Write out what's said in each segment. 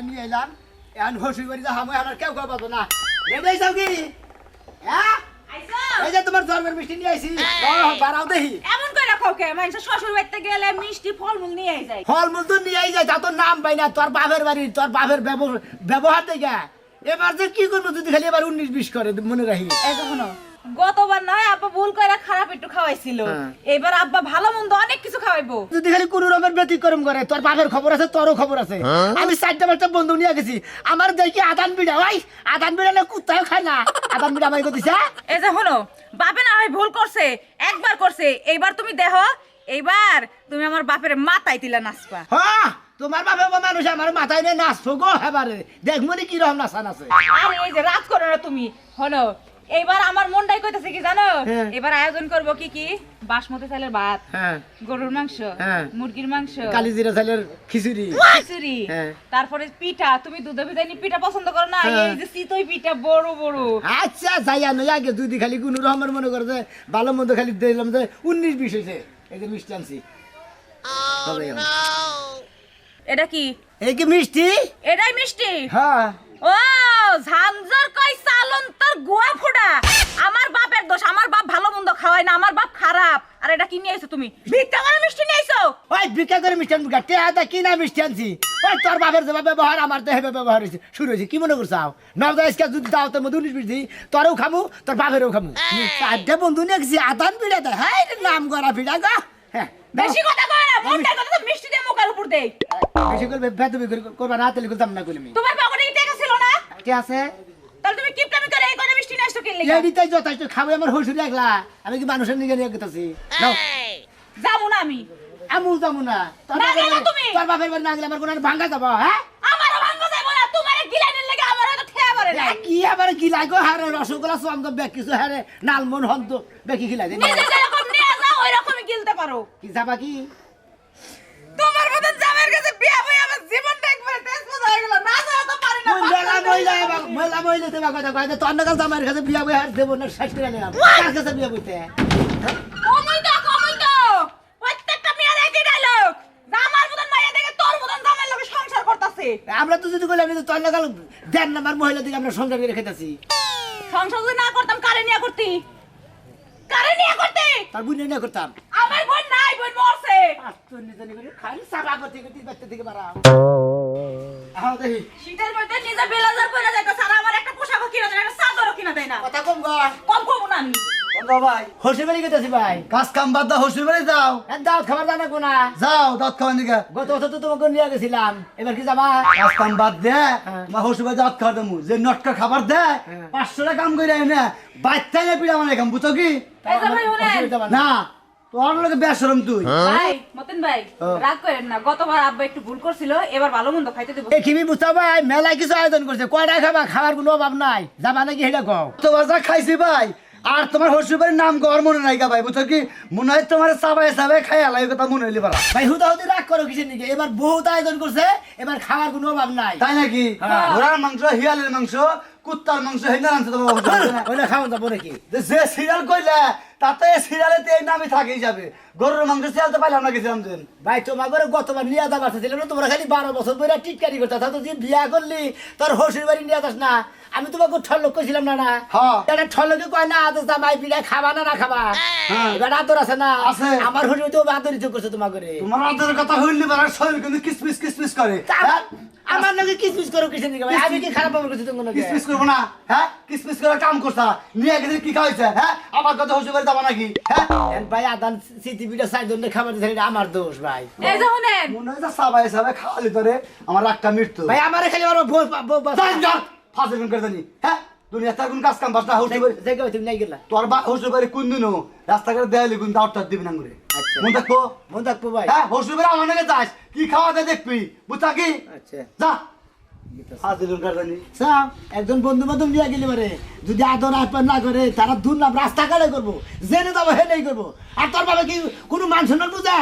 নিয়ে এলাম এখন হসুর বাড়িতে হামো আর কেউ কেউ পাবো না। রেডি যাও কি? হ্যাঁ? এই যে তোমার জন্মের মিষ্টি নিয়ে আইছি। বাড়াও দেখি। এমন করে রাখো কে? মানুষ শ্বশুর বাড়িতে গেলে মিষ্টি ফলমূল নিয়ে যায়। ফলমূল তো নিয়ে যায় তা তোর নাম পাই না তোর বাপের বাড়ি তোর বাপের ব্যব- ব্যবহার দেখে। এবার যে কি করব যদি খালি এবার উনিশ বিশ করে মনে রাখি যে শোনো, গতবার নয় আব্বা ভুল করে খারাপ একটু খাওয়াইছিল। হ্যাঁ। এবার আব্বা ভালো মন্দ অনেক কিছু খাওয়াইবো। যদি খালি কোন রকমের ব্যতিক্রম করে তোর বাপের খবর আছে তোরও খবর আছে। আমি চারটা পাঁচটা বন্ধু নিয়ে গেছি। আমার দেখি আদান বিড়া ওই আদান বিড়া না কুত্তাও খায় না। আদান বিড়া আমাকে দিছে এই যে শোনো বাপে না হয় ভুল করছে একবার করছে এইবার তুমি দেখো এইবার তুমি আমার বাপের মাথায় দিলা নাচবা। হ্যাঁ তোমার বাপে বা মানুষ আমার মাথায় নিয়ে নাচবো গো এবারে। দেখব নি কীরকম নাচা আছে। আরে এই যে রাজ করো না তুমি। হলো এইবার আমার মনটাই কইতাছে কি জানো? হ্যাঁ। এবার আয়োজন করব কি কি? বাসমতি চালের ভাত হ্যাঁ। গরুর মাংস হ্যাঁ। মুরগির মাংস কালি জিরা চালের খিচুড়ি। খিচুড়ি। হ্যাঁ। তারপরে পিঠা তুমি দুধে ভিজাইনি পিঠা পছন্দ করো না? হ্যাঁ। এই যে চিতই পিঠা বড় বড়। আচ্ছা যাই আনো আগে যদি খালি কোন রকমের মনে করে যে ভালো মন্দ খালি দিলাম যে উনিশ বিশ হয়েছে এই যে মিষ্টি আনছি। এখন। এটা কি? এই কি মিষ্টি? এটাই মিষ্টি? হ্যাঁ। ও ঝাঞ্ঝর কই চালন তোর গোয়া ফোড়া। আমার বাপের দোষ আমার বাপ ভালো মন্দ খাওয়ায় না আমার বাপ খারাপ। আর এটা কি নিয়ে আইছো তুমি? ভিক্ষা করে মিষ্টি নিয়ে আইছো? ওই বিক্রি করে মিষ্টি আনব গাটে আদা কি না মিষ্টি আনছি? ওই তোর বাপের যেভাবে ব্যবহার আমার হেবে ব্যবহার হয়েছে শুরু হয়েছে কি মনে করছাও? নবদা ইসকা যদি দাও তোর মধ্যে উনিশ তোরও খামু তোর বাপেরও খামু। চারটে বন্ধু নিয়ে আদান পিড়া দেয় হ্যাঁ নাম করা পিড়া গা। হ্যাঁ বেশি কথা কয় না মনটার কথা তো মিষ্টি দিয়ে মুখের উপর দেই বেশি করবে বেদবি করবা না তাহলে করতাম না করলে তোমার ঠিক আছে? তাহলে তুমি কিপটামি করে এই মিষ্টি এইটাই যথেষ্ট খাবে আমার একলা আমি কি মানুষের নিগে নিয়ে গেতেছি নাও। যাব না আমি। আমুল যাব না। তোর তুমি। তোর বাপের বাড়ি না গেলে আমার কোনো যাব হ্যাঁ? আমারও যাইবো না তোমার গিলাইনের লেগে আমার হয়তো ঠেয়া পড়ে না কি আবার কি লাগো হারে রসগোল্লা সোয়াম বেক কিছু হারে নালমন হন্ত বেকি খিলাই দে নিজে যেরকম নিয়ে যাও ওই রকমই গিলতে পারো। কি যাবা কি? তোমার মতন জামের কাছে বিয়া বই আমার জীবনটা একবারে তেজপাত হয়ে গেল না যাও তো পারি না ওই মহিলা মহিলা দেবা কথা কয় আমার কাছে বিয়া বই হার দেবো না শেষ করে নিলাম কার কাছে বিয়া বইতে? কমই তো তো। আমার তো যদি বলি আমি তো নাকাল দেন নাম্বার মহিলা দিকে আমরা সংসার করে খেতেছি। সংসার যদি না করতাম কারে নিয়ে করতি? কারে নিয়ে করতি? তার বুঝে না করতাম। আমার বোন নাই বোন মরছে। খালি সাবা করতে করতে বাচ্চা থেকে বাড়া আহ দেখি। শীতের মধ্যে নিজে বেলাজার পরে যাইতো সারা আমার একটা পোশাকও কিনা দেয় একটা চাদরও কিনা দেয় না। কথা কম গো কম কম না আমি। বন্ধ ভাই। হসে বেরিয়ে গেতেছি ভাই? কাজ কাম বাদ দাও হসুর বাড়ি যাও। হ্যাঁ খাবার জানা কোনা? যাও দাঁত খাওয়ার দিকে গত বছর তো তোমাকে নিয়ে গেছিলাম এবার কি যাবা? কাজ কাম বাদ দে হ্যাঁ। মা হসুর বাড়ি দাঁত খাওয়া দেবো। যে নটকা খাবার দে হ্যাঁ। পাঁচশো টাকা কাম করে না পিড়া মানে কাম বুঝো কি? না। তোর লোকে বেসরম তুই। ভাই মতিন ভাই রাগ করেন না। গতবার আব্বা একটু ভুল করছিল এবার ভালো মন্দ খাইতে দেবো। এ খিমি বুঝতে ভাই মেলায় কিছু আয়োজন করছে। কয়টা খাবা? খাবার কোনো অভাব নাই। যাবা নাকি সেটা কও। তোমার যা খাইছি ভাই আর তোমার হসুর বাড়ির নাম গর মনে নাই গা ভাই বুঝছ কি? মনে হয় তোমার চাবাই চাবাই খাই আলাই কথা মনে হইলে পারা ভাই হুদা হুদি রাগ করো কিসের নিকে এবার বহুত আয়োজন করছে এবার খাবার কোনো অভাব নাই। তাই নাকি? হ্যাঁ। ঘোড়ার মাংস হিয়ালের মাংস কুত্তার মাংস হেনা আনছে তোমার হসুর বাড়িতে। ওইটা খাওয়া যাব নাকি? যে সিরিয়াল কইলে তাতে সিরিয়ালেতে এই নামই থাকেই যাবে। গরুর মাংস সিরিয়াল তো পাইলাম না গেছিলাম দিন ভাই তোমার ঘরে গতবার নিয়ে যাবার ছিল তোমরা খালি বারো বছর ধরে টিটকারি করতে তা তো তুই বিয়া করলি তোর হসির বাড়ি নিয়ে যাস না। আমি তোমাকে ঠল্লক কইছিলাম না না হ্যাঁ। এটা ঠল্লকে কয় না আদর জামাই বিড়া খাবা না না খাবা হ্যাঁ। এবার আদর আছে না? আছে। আমার হসির তো আদরিত করছে তোমার ঘরে তোমার আদরের কথা হইলে পারার শরীর কিন্তু কিসমিস কিসমিস করে। হ্যাঁ? আমার নাকি কিসমিস করো কিসের নিকে ভাই? আমি কি খারাপ ব্যবহার করছি তোমার নাকি? কিসমিস করব না হ্যাঁ? কিসমিস করে কাম করছা। নিয়ে গেছে কি খাওয়াইছে হ্যাঁ? আমার কথা হসুর বাড়ি যাবা নাকি হ্যাঁ? ভাই আদান সিটি বিটা সাইড জন্য খাবার দিছে আমার দোষ ভাই। এই যে শুনেন। মনে হয় যে সাবাই সাবাই খাওয়ালি তোরে আমার রাগটা মৃত্যু ভাই আমারে খালি আমার বউ বউ- ফাঁসে করে জানি। হ্যাঁ? দুনিয়া তার কোন কাজ কাম বাস না বাড়ি জায়গা তুমি নাই গেলা তোর বা হসুর বাড়ি কোন দিনও রাস্তাঘাটে দেয়ালি কোন দাওয়াত টাওয়াত দিবি না করে আচ্ছা। মন থাকব? মন থাকব ভাই। হ্যাঁ হসুর বাড়ি আমার নাকি যাস। কি খাওয়া দেয় দেখবি? বুঝতা কি? আচ্ছা। যা। একজন বন্ধু বান্ধব নিয়ে গেলে পারে যদি আদর আপ্যায়ন না করে তারা দুর্নাম রাস্তা কাটে করব। জেনে যাব হেনেই করব। আর তোর বাবা কি কোনো মানুষ না বুঝা?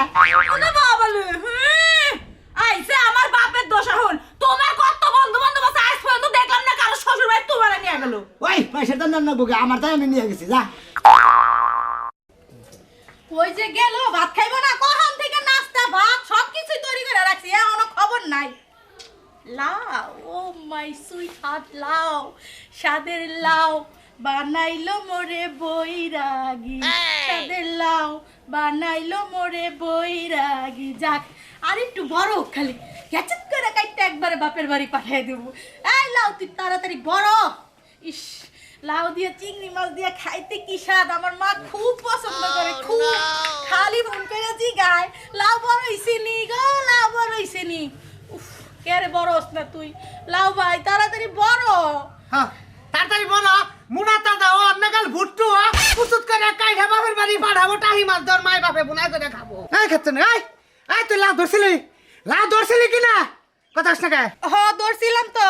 আমার বাপের দোষ এখন তোমার কত বন্ধু বান্ধব আছে? পর্যন্ত দেখলাম না কারও শ্বশুর বাড়ি তোমার নিয়ে গেল। ওই পয়সাটা না না বুকে আমার তাই আমি নিয়ে গেছি যা। ওই যে গেল ভাত খাইবো না কখন থেকে নাস্তা ভাত সবকিছু তৈরি করে রাখছি এখনও খবর নাই। লাউ ও মাই সুইট হার্ট লাউ সাদের লাউ বানাইলো মোরে বৈরাগী। সাদের লাউ বানাইলো মোরে বৈরাগী। যাক আর একটু বড় খালি। গ্যাচেট করে কাইটটা একবারে বাপের বাড়ি পাঠিয়ে দেবো। এই লাউ তুই তাড়াতাড়ি বড়। ইস লাউ দিয়ে চিংড়ি মাছ দিয়ে খাইতে কি স্বাদ? আমার মা খুব পছন্দ করে খুব। খালি ফোন করে গায় লাউ বড় হইছে নি গো লাউ বড় হইছে নি। উফ কে রে বড় হস না তুই? লাউ ভাই তাড়াতাড়ি বড়। হ্যাঁ তাড়াতাড়ি বলো মুনা দাদা ও অন্যকাল ভুট্টু প্রস্তুত করে কাইঠা বাপের বাড়ি পাঠাবো টাহি মাছ ধর মাই বাপে বুনাই করে খাব। এই খাচ্ছে না এই এই তুই লাউ ধরছিলি? লাউ ধরছিলি কিনা কথা না কে? হ দৌড়ছিলাম তো।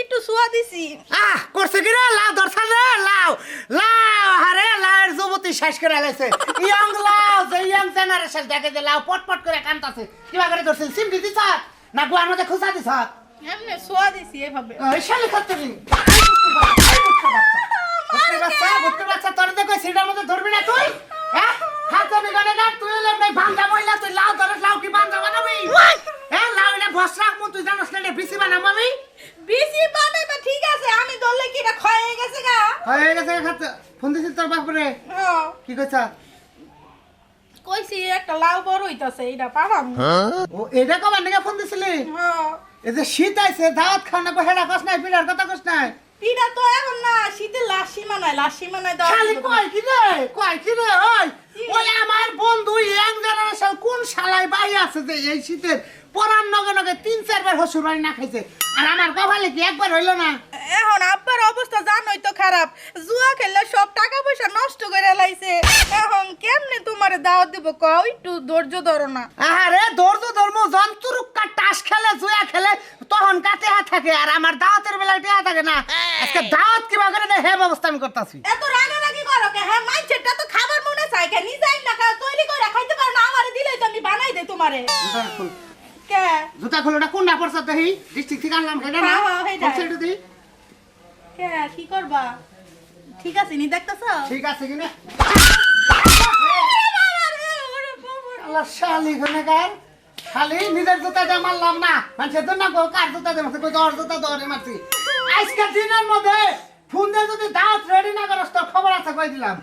একটু শুয়া দিছি। আহ করছে কি রে? লাউ ধরছে রে? লাউ লাউ আরে লাউয়ের যুবতী শেষ করে লাইছে। ইয়ং লাউ যে ইয়ং জেনারেশন দেখে যে লাউ পটপট করে কান্তাছে। কিবা করে ধরছিল সিমটি দিছ না গুয়ার মধ্যে খুঁজা দিছ? এমনি শুয়া দিছি এভাবে। ওই শালি খাচ্ছে নি বাচ্চা বাচ্চা তোর দেখো সিটার মধ্যে ধরবি না তুই? হ্যাঁ? খাচ্ছে বিগানে না তুই এলে নাই ভাঙ্গা মহিলা তুই লাউ ধরে লাউ কি ভাঙ্গা বানাবি? হ্যাঁ লাউ এটা বস রাখব তুই জানোস না এটা বিসি বানাবো আমি? বিসি বানাইবা ঠিক আছে আমি ধরলে কি এটা ক্ষয় হয়ে গেছে গা? হয়ে গেছে খাচ্ছে ফোন দিছিস তোর বাপরে? কি কইছা? কইছি একটা লাউ বড় হইতাছে এটা পাবাম? ও এটা কবার নাকি ফোন দিছিলি? হ্যাঁ এই যে শীত আইছে দাওয়াত খাওয়া না হেডা কস নাই পিলার কথা কস নাই? পিঠা তো এখন না শীতে লাসি মানায় লাসি মানায় দাও খালি কয় কি রে? কয় কি রে? ওই! ওই আমার বন্ধু ইয়াং জেনারেশন কোন শালায় বাই আছে যে এই শীতের পরান নগে নগে তিন চারবার হসুর বাড়ি না খাইছে? আর আমার কপালে কি একবার হইল না? এখন আব্বার অবস্থা জানোই তো খারাপ। জুয়া খেললে সব টাকা পয়সা নষ্ট করে লাইছে। এখন কেমনে তোমারে দাওয়াত দিব? কও একটু ধৈর্য ধরো না। আরে ধৈর্য ধর্ম যন্ত্রুক্কা টাস খেলে জুয়া খেলে তখন কাতে হাত থাকে আর আমার দাওয়াতের বেলায় টেহা থাকে না। আজকে দাওয়াত কিবা করে দে হে ব্যবস্থা আমি করতেছি। এত রাগারাগি করো কে হ্যাঁ মাইছেটা তো খাবার মনে চাই কে? নিজেই না খা তৈরি করে খাইতে পারো না আমারে দিলেই তো আমি বানাই দেই তোমারে। কে? জুতা খুলে ওটা কোনটা পড়ছে দেখি ডিস্ট্রিক্ট থেকে আনলাম সেটা না? হ্যাঁ, হ্যাঁ। হোলসেলটা দিই। কে কি করবা? ঠিক আছে নি দেখতেছ? ঠিক আছে কিনা। আল্লাহ শালি গুনেগার খালি নিজের জুতাটা মারলাম না। মানুষের না গো কার জুতা দে মারছে কই দর জুতা দরে মারছি। আজকে দিনের মধ্যে ফোন দিয়ে যদি দাওয়াত রেডি না করস তোর খবর আছে কই দিলাম।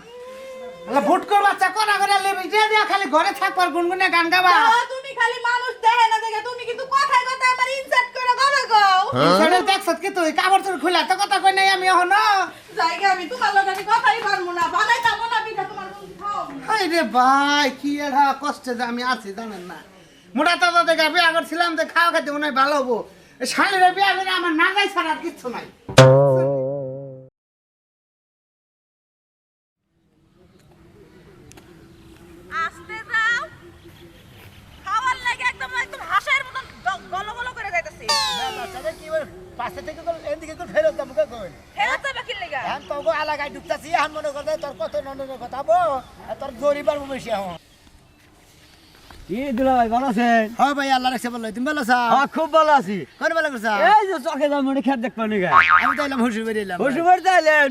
আল্লাহ ভুট কর বাচ্চা কোনা করে লেবি যে দিয়া খালি ঘরে থাকবার গুনগুনে গান গাবা। তুমি খালি মানুষ দেখে না দেখে তুমি কিন্তু কথায় কথায় আমার ইনসার্ট করে কথা কও। সেটা দেখছত কি তুই? কাপড় চোর খুলে তো কথা কই নাই আমি এখন? জায়গা আমি তোমার লগে কথাই পারব না বানাইতাম না পিঠা তোমার হাই রে ভাই কি এরা কষ্টে যে আমি আছি জানেন না। মোটা তাজা দেখে বিয়া করছিলাম যে খাওয়া খাইতে মনে হয় ভালো হব। শালিরে বিয়া করে আমার না যাই ছাড়া আর কিচ্ছু নাই আসতে যাও খাওয়ার লাগে একদম একদম হাঁসের মতন গ- গলো গলো করে যাইতাছে পাশে থেকে এদিকে ফেরত দাম ফেরত যাবে কি লাগা এখন তোকে এলাকায় ঢুকতেছি এখন মনে করতে তোর কত নন্দনের কথা বো আর পারব বেশি এখন। দুলা ভাই ভালো আছেন? হ্যাঁ ভাই আল্লাহ রাখছে বলল তুমি ভালো আছো? হ্যাঁ খুব ভালো আছি। কোন ভালো করছ? এই যে চকে দাম মানে খেত দেখব নি গায়ে। আমি তো এলাম হুসু বেরিয়ে এলাম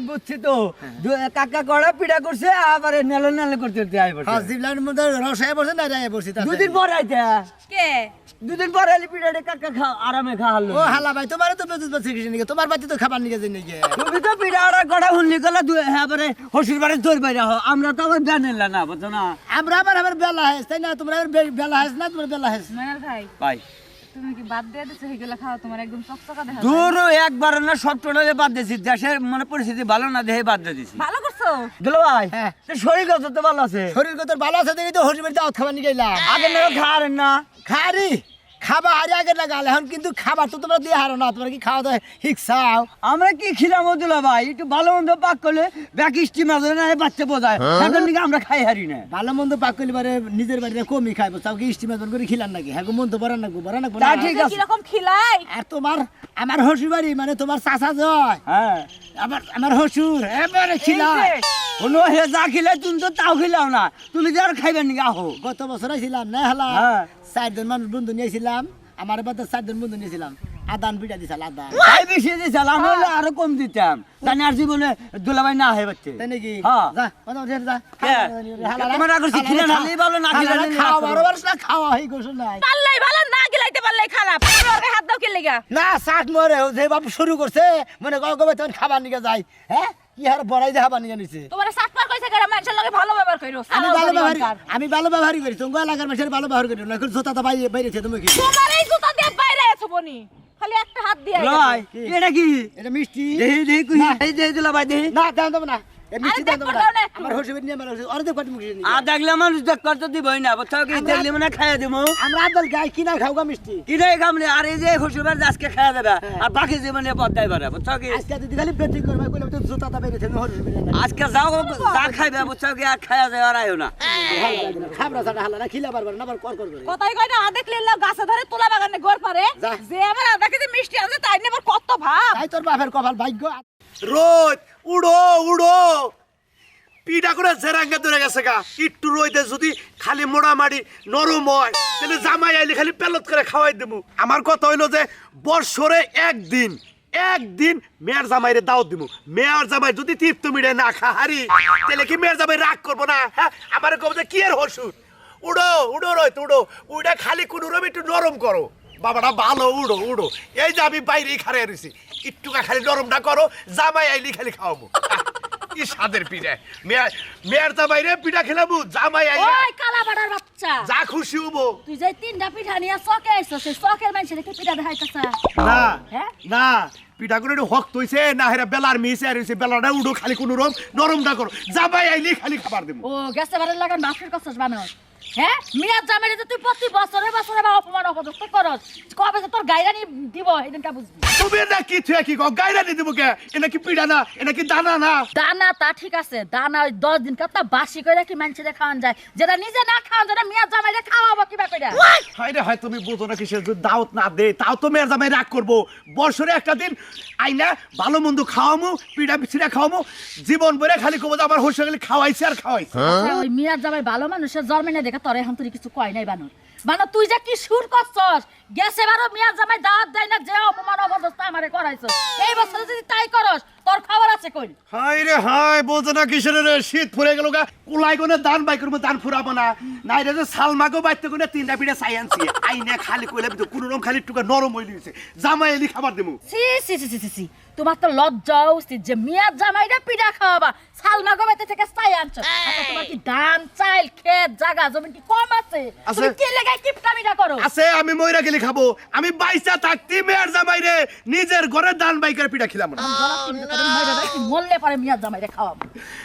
বুঝছি তো। কাকা কড়া পিড়া করছে আবার নেলে নেলে করতে করতে আই হ্যাঁ পড়ছে জিবলার মধ্যে রসায় না রায়। দুদিন পর আইতে। কে? দুদিন পরে আইলে পিঠাটা কাকা খা আরামে খাওয়ালো। ও হালা ভাই তোমার তো বেজুত পাচ্ছি কিছু নাকি? তোমার বাড়িতে তো খাবার নিয়ে যাই নাকি? তুমি তো পিঠা গড়া হুনলি গলা দু হ্যাঁ বারে হসুর বারে তোর বাইরে হও আমরা তো আবার জানেন না বুঝছ না? আমরা আবার আমার বেলা হেস তাই না? তোমরা আবার বেলা হেস না? তোমার বেলা হেস ময়নাল ভাই ভাই। তুমি কি বাদ দিয়ে দিছো? এগুলা খাওয়া তোমার একদম চকচকা দেখা। দূর একবার না সব টোটালে বাদ দিয়েছি। দেশের মানে পরিস্থিতি ভালো না দেহে বাদ দিয়ে দিছি ভালো দুলো ভাই হ্যাঁ। তো শরীর কত তো ভালো আছে? শরীর কত ভালো আছে দেখি তো হসু দাও খাবার নিয়ে গেলাম। আগে না খাওয়ারেন না। খারি? খাবার আরে আগে লাগাল এখন কিন্তু খাবার তো তোমরা দিয়ে হারো না তোমরা কি খাওয়া দাওয়া শিখছাও? আমরা কি খিলাম দুলা ভাই? একটু ভালো মন্দ পাক করলে ব্যাক স্টিম আছে না বাচ্চা বোঝায়। এখন নাকি আমরা খাই হারি না। ভালো মন্দ পাক করলে পারে নিজের বাড়িতে কমই খাইবো তাও কি স্টিমার করে খিলান নাকি? হ্যাঁ মন্দ বরান নাকবো বরান নাকবো তা ঠিক আছে। কীরকম খিলাই? আর তোমার আমার হসুর বাড়ি মানে তোমার চাচা জয়। হ্যাঁ। আমার আমার হসুর এবারে খিলা এই যে, কোনো হে যা খিলে তুমি তো তাও খিলাও না। তুমি যে আর খাইবেন নাকি? আহো। গত বছর ছিলাম না হলা। হ্যাঁ। চারজন মানুষ বন্ধু নিয়েছিলাম আমার বাদ চারজন বন্ধু নিয়েছিলাম। আদান পিঠা দিছাল আদান। তাই বেশি দিয়েছিল আমি হলে আরও কম দিতাম। জানি আর জীবনে দুলাভাই না হয়ে পাচ্ছে তাই নাকি? হ্যাঁ। যা কথা বলছি, যা। তোমার আগর শিখি না, নাহলেই ভালো, না? খেলে না খাওয়া। বড় বড় খাওয়া হই গোসল নাই। পারলেই ভালো না গিলাইতে পারলেই খারাপ। আমার হাত দাও কে লেগা না শাক মরে যে বাপ শুরু করছে মনে কয় গবে তখন খাবার নিকে যাই হ্যাঁ? কি হার বড়াই যে খাবার নিকে নিছে তোমার সাতবার কইছে করে মানুষের লগে ভালো ব্যবহার কইরো আমি ভালো ব্যবহার আমি ভালো ব্যবহারই করি তুমি এলাকার মানুষের ভালো ব্যবহার করি না এখন জুতা তো বাইরে বাইরেছে তুমি কি? তোমার এই জুতা দিয়ে বাইরে আছো বনি খালি একটা হাত দিয়ে ভাই কি? এটা কি? এটা মিষ্টি। দেহি দেহি না। এই দেহি দেহি। না দেখো দাও না। না। একটু। আমার হসিবের নিয়ে আমার অর্ধেক কটি মুখে নিয়ে। আর দেখলে মানুষ দেখ করতে দিবই না। বুঝছ কি? আমরা- দেখলে খাইয়া দিব আমরা আদল গাই কিনা খাওগা মিষ্টি? কি রে? কামলে আর এই যে হুসুবার আজকে খাইয়া দেবে। আর বাকি জীবনে পদ্মাই পারে বুঝছ কি? আজকে যদি খালি বেটিং করবে কইলে তো জুতা তো বাইরেছে আমি হসিবের নিয়ে আজকে যাও যা খাইবে বুঝছ কি? আর খাইয়া যায় আর আইও না খাবরা সাটা হালা না খিলা বারবার না আবার কর কর করে। কথাই কয় না আধে ক্লিন গাছে ধরে তোলা বাগানে গোর পারে। যে। আমার আধা কেজি মিষ্টি আছে তাই নিয়ে কত ভাব। তাই তোর বাপের কপাল ভাগ্য। রোদ উড়ো উড়ো। পিঠা করে জেরাঙ্গা ধরে গেছে গা। একটু রইতে যদি খালি মোড়া মোড়ামাড়ি নরম হয়, তাহলে জামাই আইলে খালি পেলত করে খাওয়াই দেবো। আমার কথা হইল যে, বৎসরে একদিন একদিন মেয়ের জামাইরে দাওয়াত দিব। মেয়ের জামাই যদি তৃপ্ত মিড়ে না খা, হারি, তাহলে কি মেয়ের জামাই রাগ করব না? হ্যাঁ আমার কব যে, কি এর হসুর? উড়ো উড়ো রইত উড়ো। উড়ে খালি কোনো রকম একটু নরম করো। বাবাটা ভালো, উড়ো উড়ো। এই যে আমি বাইরেই খারে রয়েছি একটুকা খালি নরমটা করো জামাই আইলি খালি খাওয়াবো। কি স্বাদের পিঠা। মেয়ার মেয়ার জামাই রে পিঠা খেলাবো জামাই আইয়া ওই কালা বাড়ার বাচ্চা। যা খুশি হব। তুই যে তিনটা পিঠা নিয়ে চকে আইছো সেই চকের মানুষের কি পিঠা দেখাইতেছ। না হ্যাঁ? না পিঠা করে একটু হক তৈছে না হেরা বেলার মিশে আর হইছে বেলাটা উড়ো খালি কোনো রকম নরমটা করো। জামাই আইলি খালি খাবার দেবো। ও গেছে বাড়ির লাগান বাপের কথা বানর হ্যাঁ মিয়ার জামাই যে তুই প্রতি বছরে বছরে বা অপমান অপদস্থ করস কবে তোর গাইরানি দিব এদিনটা বুঝবি। তুমি না কি থুয়া কি কও? গাইরা দি কে? এটা কি পিঠা না? এটা কি দানা না? দানা তা ঠিক আছে দানা ওই দশ দিন কাতা বাসি করে কি মানুষের খাওয়ান যায়। যেটা নিজে না খাওয়ান যেটা মিয়ার জামাইরে খাওয়াবো কিবা করে হায় রে হয় তুমি বোঝো না কিসের যদি দাওয়াত না দে তাও তো মেয়ের জামাই রাগ করব। বছরে একটা দিন আইনা ভালো মন্দ খাওয়ামু পিঠা পিছিটা খাওয়ামু জীবন বলে খালি কবো আমার হোসে খাওয়াইছে আর খাওয়াইছে। আচ্ছা, ওই মিয়ার জামাই ভালো মানুষের জন্মে না দেখে তোর এখন তুই কিছু কয় নাই বানর। বানর তুই যা কি সুর করছস? গেছে বারো মিয়ার জামাই দাওয়াত দেয় না যে অপমান অবস্থা আমারে করাইছ। এই বছরে যদি তাই করস তোর খবর আছে কই? হাই রে হাই বোঝো না কিসের রে শীত ফুরে গেল গা। কুলাই কোনে দান বাই করব দান ফুরাবো না। নাই রে সালমাগো বাইতে কোনে তিনটা পিঠা চাই আনছি। আইনে খালি কইলে তো কোনো রকম খালি টুকা নরম হইলি হইছে জামাই এলি খাবার দেবো। সি সি সি সি সি তোমার তো লজ্জা উচিত যে মিয়ার জামাইরা পিঠা খাওয়াবা। সালমা গবেতে থেকে চাই আনছো। আচ্ছা তোমার কি ধান চাইল ক্ষেত জায়গা জমি কি কম আছে? আছে। তুমি কি লেগে কিপটা মিটা করো? আছে আমি মইরা গেলি খাব। আমি বাইসা থাকতি মেয়ের জামাই রে নিজের ঘরে দান বাই করে পিঠা খিলাম। না। যাবে, মরলে পরে মিয়ার জামাইরে খাওয়াবো।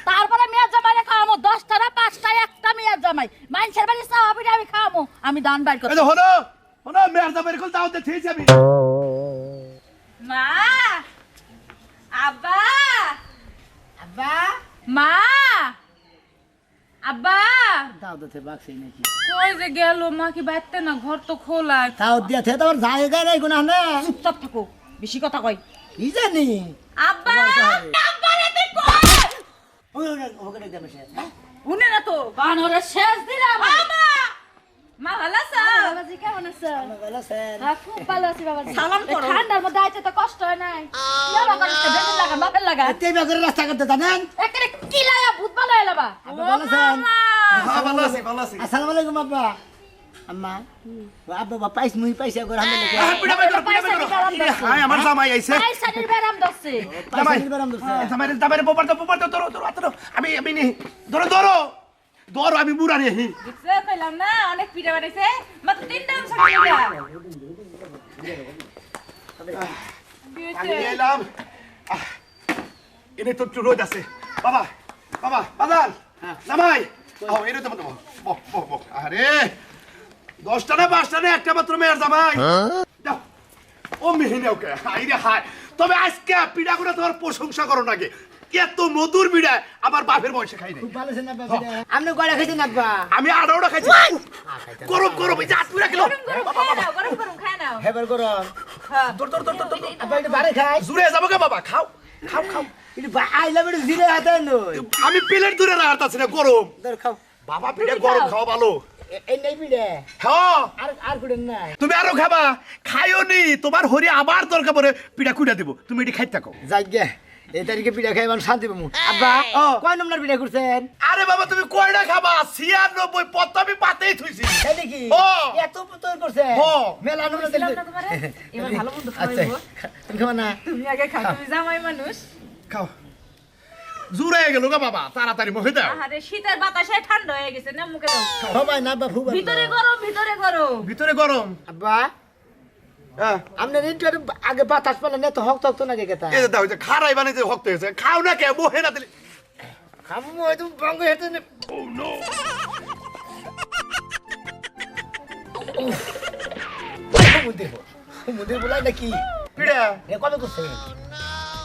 তারপরে মিয়ার জামাইরে খাওয়াবো দশটা না পাঁচটা একটা মিয়ার জামাই। মানুষের বাড়ি চাওয়া পিঠা আমি খাওয়াবো আমি দান বাইর করব হলো হলো মেয়ের জামাই কল দাওতে থেইছি আমি। মা আব্বা আব্বা মা। আব্বা! দাও তো বাক্সে নাকি কই যে গেল? মা কি বাইতে না ঘর তো খোলা? তাও দিয়া থে তোমার জায়গা নাই কোনা না। চুপচাপ থাকো বেশি কথা কই কি জানি? আব্বা! আব্বা রে তুই কই না তো বানরে শেষ দিলাম। মা ভালো আছো? বাবাজি কেমন আছো? ভালো স্যার হ্যাঁ, খুব ভালো আছি বাবাজি। সালাম করো। ঠান্ডার মধ্যে আইতে তো কষ্ট হয় নাই। ইয়াবা করিস তো, বেগুন লাগা বাপের লাগা। এতে বেগরে রাস্তা করতে জানেন? একেরে কি লাগা ভূত ভালো এলাবা আপনি ভালো আছেন? হ্যাঁ ভালো আছি ভালো আছি। আসসালামু আলাইকুম আব্বা। আম্মা। আব্বা বাবা পাইস মুই পাইছে আগর হামে লেগে পিঠা বাই করো পিঠা বাই করো। হাই আমার জামাই আইছে। এই সানির বেরাম দছে জামাই। পাইছে বেরাম দছে জামাই জামাই বোপার তো বোপার তো ধরো ধরো ধরো আমি আমি নি ধরো ধরো। ধরো আমি বুড়া রে হি। দেখছে কইলাম না অনেক পিঠা বানাইছে। মাত্র তিন দাম ছাড়া লাগা আমি এলাম। এনে তো একটু রোদ আছে। বাবা বাবা জামাই। আও এনে তো বহ বহ বহ আরে দশটা না পাঁচটা না একটা মাত্র মেয়ের জামাই। দাও ও মেহিনে ওকে হাই রে হাই তবে আজকে পিঠা করে তোমার প্রশংসা করো নাকি? এত মধুর পিঠা আমার বাপের বয়সে খাই খুব ভালো আপনি খাইছেন আব্বা? আমি আড়াওটা খাইছি। গরম গরম এই কিলো। গরম গরম গরম খায় নাও। হেবার করো দর দর দর দর দর আব্বা একটু বারে খাই। জুড়ে যাব কে বাবা খাও খাও খাও। একটু আইলা বেটা জিরে হাতে নই আমি প্লেট দূরে না গরম। দর খাও। বাবা পিঠা গরম খাওয়া ভালো। এই নেই পিড়ে হ্যাঁ আর আর কুড়েন নাই। তুমি আরও খাবা। খাইও নি তোমার হরি আবার দরকার পরে পিঠা কুড়া দিব। তুমি এটি খাইতে থাকো। যাই গে। এই তারিখে খাই মানে শান্তি পাবো আব্বা ও। কয় নম্বর পিড়া করছেন? আরে বাবা তুমি কয়টা খাবা? ছিয়ানব্বই পত্তা আমি পাতেই থুইছি। ও। এত তৈরি করছে ও। মেলা নম্বর তোমারে? এবার ভালো মন্দ আচ্ছা তুমি খাবা না? তুমি আগে খাও তুমি জামাই মানুষ। খাও। জুড়ে গেল গা বাবা তাড়াতাড়ি মুখে দাও। আরে শীতের বাতাসে ঠান্ডা হয়ে গেছে না মুখে দাও সবাই না বাবু ভিতরে গরম ভিতরে গরম। ভিতরে গরম। আব্বা আপনার একটু আগে- আগে বাতাস পেলেন না তো হক তক তো না গেতা এই যে দাও খারাই বানাইতে হক্ত হয়েছে। খাও না কে মোহে না দিলে। খাব হয়তো বঙ্গ হেঁটে নে। মুদে মুদে বলাই নাকি। পিড়া। এ কবে করছে?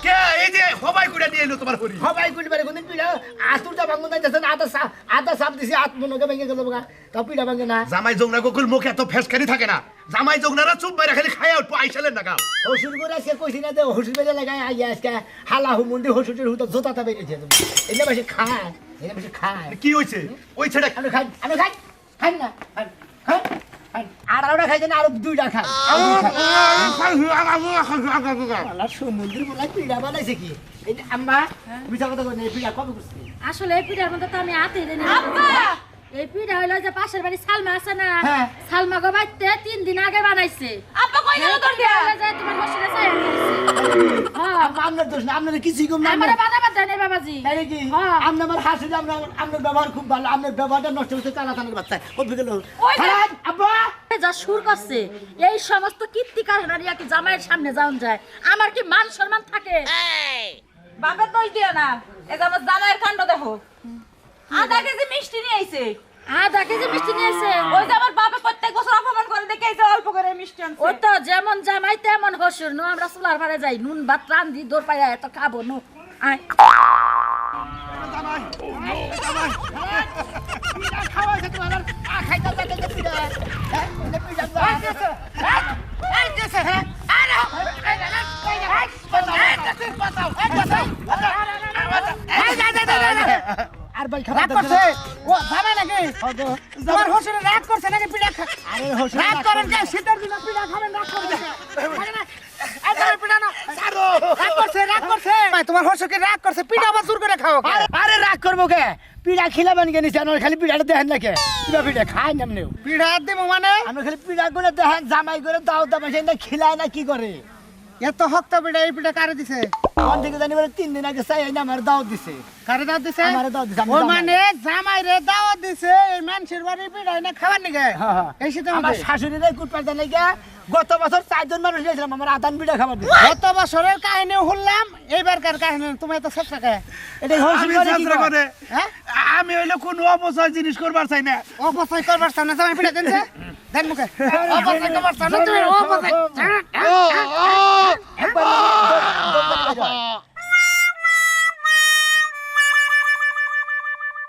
কে? এই যে হবাই কুড়া নিয়ে এলো তোমার হরি সবাই কুড়ি বারে কোনদিন পিড়া? আতুরটা ভাঙন যাইতেছে আদা সা আদা সাপ দিছি আত মনকে ভেঙে গেল বগা তাও পিড়া ভাঙে না। জামাই জংনা গোকুল মুখে এত ফেসকারি থাকে না। জামাই জংনারা চুপ বাইরে খালি খাই উঠবো আইসালেন না গাও। হসুর করে আজকে কইছি না যে হসুর আজকে হালা হু মন্দির হসুরের হুতো জোতাটা বেরিয়েছে এটা বেশি খায় খায়। কি হয়েছে ওই ছেড়ে আমি খাই আমি খাই খাই না খাই খাই আরোটা খাই না আরও দুইটা খাই। সমুদ্র বলা পিড়া বানাইছে কি? আম্মা মিছা কথা পিড়া কবে করছে? আসলে এই পিঠার মধ্যে তো আমি হাতে! এই পিঠা হইল যে পাশের বাড়ি সালমা আছে না? হ্যাঁ। সালমা গো বাইতে তিন দিন আগে বানাইছে। আব্বা কই গেল তোর দিয়া তোমার চাই হ্যাঁ। আপনার দোষ না আপনার কিছুই কম না। আমারে বানাবার দেয় বাবাজি। তাই নাকি হ্যাঁ। আপনি আমার হাসি আপনার আপনার ব্যবহার খুব ভালো আপনার ব্যবহারটা নষ্ট হচ্ছে কালা থানার বাচ্চা। কবে গেল? ওই যে- খারাপ, আব্বা! যা সুর করছে। এই সমস্ত কীর্তি কারখানা কি জামাইয়ের সামনে যাওন যায়। আমার কি মান সম্মান থাকে? বাপের দোষ দিও না। আমার জামাইয়ের কাণ্ড দেখো। আধা কেজি মিষ্টি নিয়ে আইছে। আধা কেজি মিষ্টি নিয়েছে ওই যে আমার বাপে প্রত্যেক বছর অপমান করে দেখে এই যে অল্প করে মিষ্টি আনছে। ও তো যেমন জামাই তেমন হসুর নো আমরা চুলার পারে যাই নুন ভাত রান্ধি দৌড় পাইয়া এত খাব নো। আয়। খাওয়াইছে তোমার খাইতে ভাই রাগ করছে? ও যাবে নাকি? তোমার হসুরে রাগ করছে নাকি পিড়া খা আরে হসুরে রাগ করেন কে শীতের দিনে পিড়া খাবেন রাগ করবেন তোমার হসুকে রাগ করছে পিঠা আবার জোর করে খাও আরে রাগ করব কে? পিড়া খিলাবেন কে নিচে আমার খালি পিড়াটা দেখেন না কে? পিড়া পিড়া খাই না এমনিও। পিঠা দিব মানে? আমি খালি পিড়া করে দেখেন জামাই করে দাও দাও সেই খিলায় না কি করে? এত হক্ত এই পিঠা কারে দিছে? কোন থেকে জানি বলে তিন দিন আগে চাই না আমার দাও দিছে। কারে দাওয়াত দিছে? আমারে দাওয়াত দিছে, আমি ও মানে জামাই রে দাওয়াত দিছে এই মানুষের বাড়ি পিঠা না খাবার নিগে। এই শীতের আমার মধ্যে? শাশুড়ির কুট পাল্টা গত বছর চারজন মানুষ গেছিলাম আমার আদান পিঠা খাবার দিছে গত বছরের কাহিনী শুনলাম এইবারকার কাহিনী তুমি শেষ থাকে এটা কি? করে হ্যাঁ? আমি হইলে কোন অপচয় জিনিস করবার চাই না। অপচয় করবার সামনে জামাই পিঠা দিনছে? দেন মুখে অপচয়